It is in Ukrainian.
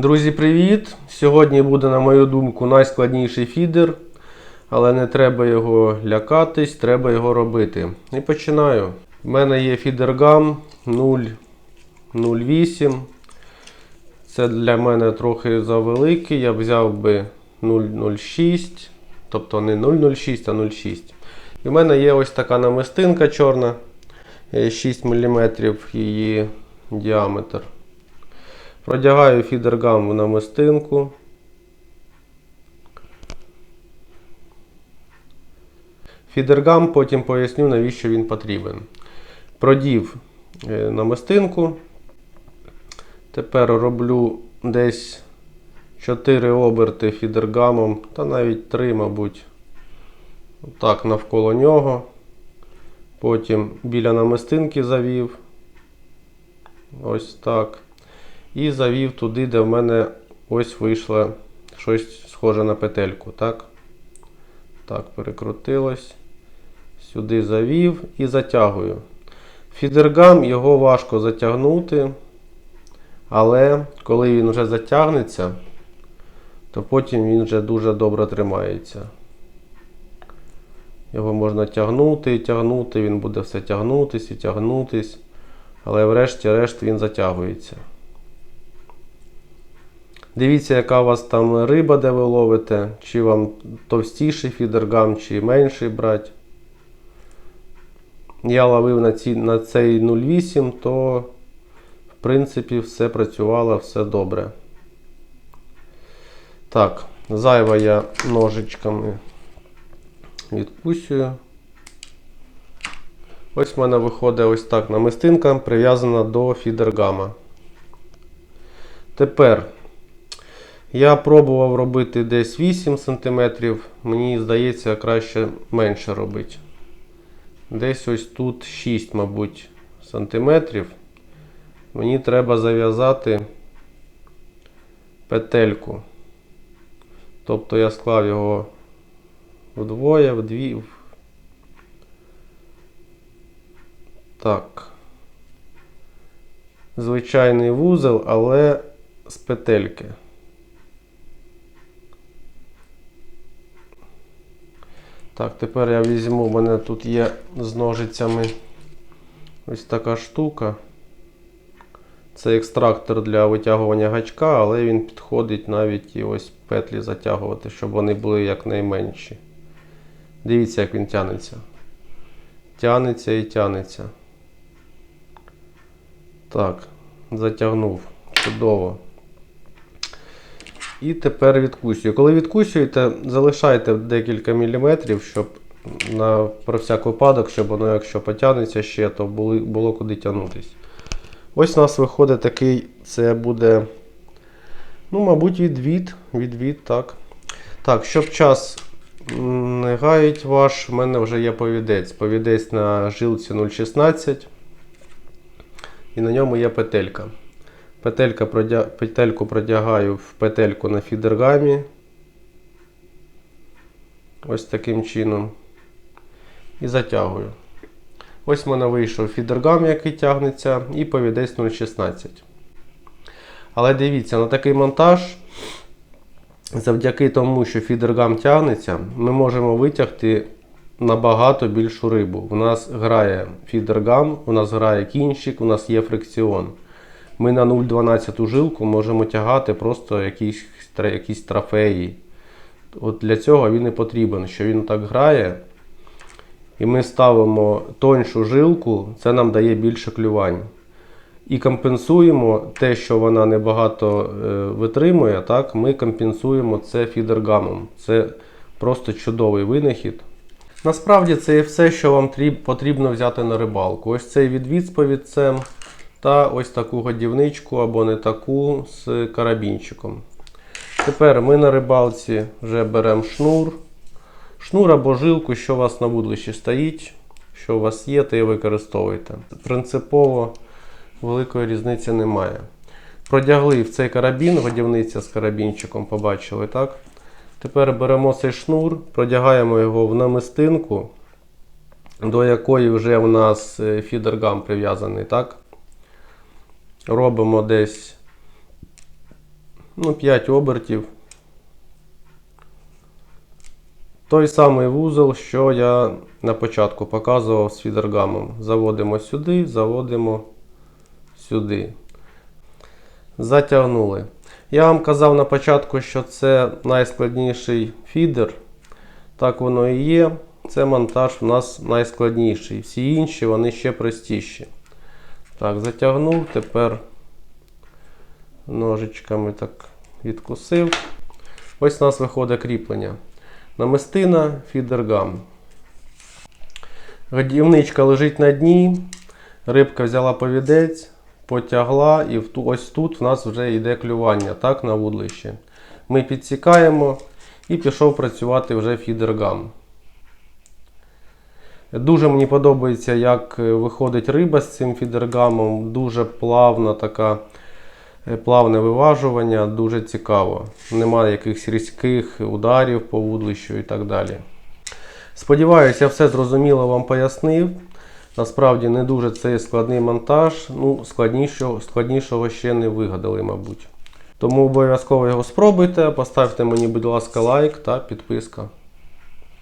Друзі, привіт! Сьогодні буде, на мою думку, найскладніший фідер, але не треба його лякатись, треба його робити. І починаю. У мене є фідергам 0,08. Це для мене трохи завеликий. Я взяв би 0,06, тобто не 0,06, а 0,6. І в мене є ось така намистинка чорна, е, 6 мм її діаметр. Продягаю фідергам в намистинку. Фідергам потім поясню, навіщо він потрібен. Продів е, намистинку. Тепер роблю десь 4 оберти фідергамом, та навіть 3, мабуть. Так, навколо нього. Потім біля намистинки завів. Ось так. І завів туди, де в мене ось вийшло щось схоже на петельку. Так, так перекрутилось. Сюди завів і затягую. Фідергам його важко затягнути. Але коли він вже затягнеться, то потім він вже дуже добре тримається. Його можна тягнути і тягнути, він буде все тягнутись і тягнутись, але врешті-решт він затягується. Дивіться, яка у вас там риба, де ви ловите, чи вам товстіший фідергам, чи менший брати. Я ловив на, ці, на цей 0,8, то в принципі все працювало, все добре. Так, зайва я ножичками відкусюю. Ось в мене виходить ось так намистинка прив'язана до фідергама. Тепер я пробував робити десь 8 см, мені здається, краще менше робити. Десь ось тут 6, мабуть, сантиметрів. Мені треба зав'язати петельку. Тобто я склав його вдвоє, вдві. Так. Звичайний вузол, але з петельки. Так, тепер я візьму, у мене тут є з ножицями ось така штука. Це екстрактор для витягування гачка, але він підходить навіть і ось петлі затягувати, щоб вони були якнайменші. Дивіться, як він тянеться. Тянеться і тянеться. Так, затягнув. Чудово. І тепер відкусюю. Коли відкусюєте, залишайте декілька міліметрів, щоб на, про всяк випадок, щоб воно, якщо потягнеться ще, то були, було куди тягнутись. Ось у нас виходить такий, це буде, ну, мабуть, відвід. Відвід, так. Так, щоб час не гають ваш, в мене вже є повідець. Повідець на жилці 0,16. І на ньому є петелька. Петелька продя... Петельку продягаю в петельку на фідергамі. Ось таким чином. І затягую. Ось в мене вийшов фідергам, який тягнеться, і повідець 0,16. Але дивіться, на такий монтаж, завдяки тому, що фідергам тягнеться, ми можемо витягти набагато більшу рибу. У нас грає фідергам, у нас грає кінчик, у нас є фрикціон. Ми на 0,12 жилку можемо тягати просто якісь, якісь трофеї. От для цього він і потрібен, що він так грає. І ми ставимо тоньшу жилку, це нам дає більше клювань. І компенсуємо те, що вона небагато е, витримує, так, ми компенсуємо це фідергамом. Це просто чудовий винахід. Насправді це є все, що вам потрібно взяти на рибалку. Ось цей відвід з повідцем та ось таку годівничку або не таку з карабінчиком. Тепер ми на рибалці вже беремо шнур. Шнур або жилку, що у вас на вудлищі стоїть, що у вас є, то і використовуйте. Принципово великої різниці немає. Продягли в цей карабін, годівниця з карабінчиком, побачили, так? Тепер беремо цей шнур, продягаємо його в намистинку, до якої вже в нас е, фідергам прив'язаний, так? Робимо десь Ну, 5 обертів. Той самий вузол, що я на початку показував з фідергамом. Заводимо сюди, заводимо сюди. Затягнули. Я вам казав на початку, що це найскладніший фідер. Так воно і є. Це монтаж у нас найскладніший. Всі інші вони ще простіші. Так, затягнув, тепер ножичками так відкусив. Ось у нас виходить кріплення. Намистина, фідергам. Годівничка лежить на дні. Рибка взяла повідець, потягла, і ось тут в нас вже йде клювання так, на вудлище. Ми підсікаємо і пішов працювати вже фідергам. Дуже мені подобається, як е, виходить риба з цим фідергамом. Дуже плавна така, е, плавне виважування, дуже цікаво. Немає якихось різких ударів по вудлищу і так далі. Сподіваюся, я все зрозуміло вам пояснив. Насправді не дуже цей складний монтаж. Ну, складнішого, складнішого ще не вигадали, мабуть. Тому обов'язково його спробуйте. Поставте мені, будь ласка, лайк та підписка.